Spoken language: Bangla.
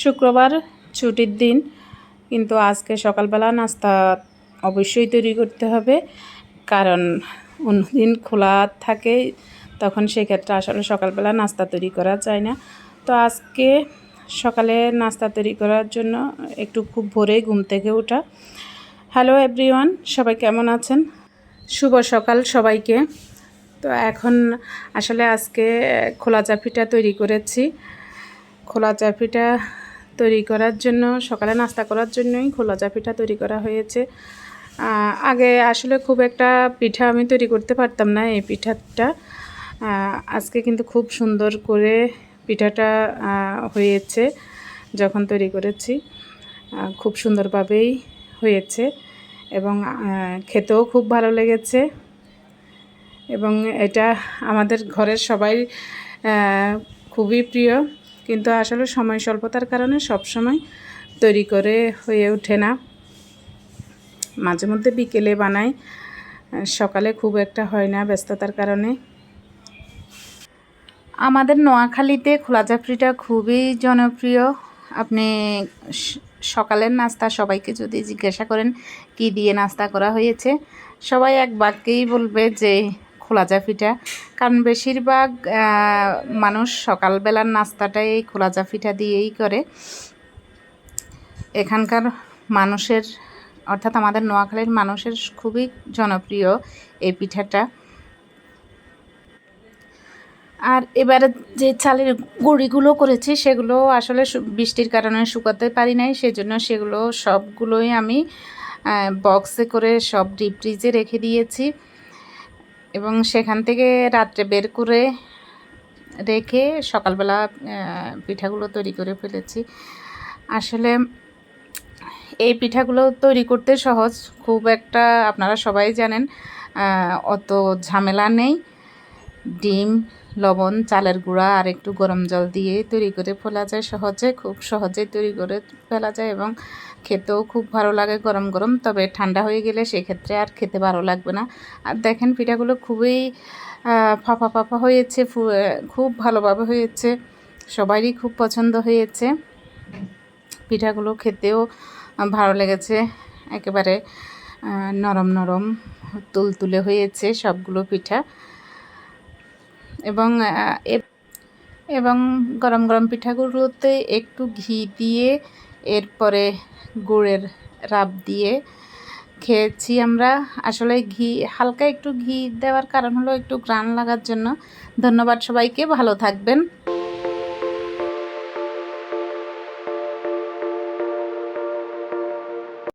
শুক্রবার ছুটির দিন, কিন্তু আজকে সকালবেলা নাস্তা অবশ্যই তৈরি করতে হবে। কারণ অন্যদিন খোলা থাকে, তখন সেক্ষেত্রে আসলে সকালবেলা নাস্তা তৈরি করা যায় না। তো আজকে সকালে নাস্তা তৈরি করার জন্য একটু খুব ভোরে ঘুম থেকে ওঠা। হ্যালো এভরিওয়ান, সবাই কেমন আছেন? শুভ সকাল সবাইকে। তো এখন আসলে আজকে খোলা চাপিটা তৈরি করেছি। খোলা চাপিটা তৈরি করার জন্য, সকালে নাস্তা করার জন্যই খোলা চাপিটা তৈরি করা হয়েছে। আগে আসলে খুব একটা পিঠা আমি তৈরি করতে পারতাম না এই পিঠাটা। আজকে কিন্তু খুব সুন্দর করে পিঠাটা হয়েছে যখন তৈরি করেছি। খুব সুন্দরভাবেই হয়েছে এবং খেতেও খুব ভালো লেগেছে। এবং এটা আমাদের ঘরের সবাই খুবই প্রিয়। কিন্তু আসলে সময় স্বল্পতার কারণে সব সময় তৈরি করে হয়ে ওঠে না। মাঝে মধ্যে বিকেলে বানাই, সকালে খুব একটা হয় না ব্যস্ততার কারণে। আমাদের নোয়াখালীতে খোলা চাপড়িটা খুবই জনপ্রিয়। আপনি সকালের নাস্তা সবাইকে যদি জিজ্ঞাসা করেন, কি দিয়ে নাস্তা করা হয়েছে, সবাই এক বাক্যেই বলবে যে খোলা জাফিটা কারণ বেশিরভাগ মানুষ সকালবেলার নাস্তাটাই এই খোলা জাফিটা দিয়েই করে। এখানকার মানুষের, অর্থাৎ আমাদের নোয়াখালীর মানুষের খুবই জনপ্রিয় এই পিঠাটা। আর এবারে যে চালের গুঁড়িগুলো করেছি, সেগুলো আসলে বৃষ্টির কারণে শুকাতে পারি নাই। সেজন্য সেগুলো সবগুলোই আমি বক্সে করে সব ডিপ ফ্রিজে রেখে দিয়েছি। এবং সেখান থেকে রাত্রে বের করে রেখে সকালবেলা পিঠাগুলো তৈরি করে ফেলেছি। আসলে এই পিঠাগুলো তৈরি করতে সহজ, খুব একটা আপনারা সবাই জানেন অত ঝামেলা নেই। ডিম লবণ, চালের গুঁড়া আর একটু গরম জল দিয়ে তৈরি করে ফেলা যায় সহজে, খুব সহজেই তৈরি করে ফেলা যায় এবং খেতেও খুব ভালো লাগে গরম গরম। তবে ঠান্ডা হয়ে গেলে সেক্ষেত্রে আর খেতে ভালো লাগবে না। আর দেখেন পিঠাগুলো খুবই ফাঁপা ফাঁপা হয়েছে খুব ভালোভাবে হয়েছে, সবারই খুব পছন্দ হয়েছে। পিঠাগুলো খেতেও ভালো লেগেছে, একেবারে নরম নরম, তুলতুলে হয়েছে সবগুলো পিঠা। এবং এবং গরম গরম পিঠাগুলোতে একটু ঘি দিয়ে এরপরে গুড়ের রাব দিয়ে খেয়েছি আমরা। আসলে ঘি, হালকা একটু ঘি দেওয়ার কারণ হলো একটু গ্রান লাগার জন্য। ধন্যবাদ সবাইকে, ভালো থাকবেন।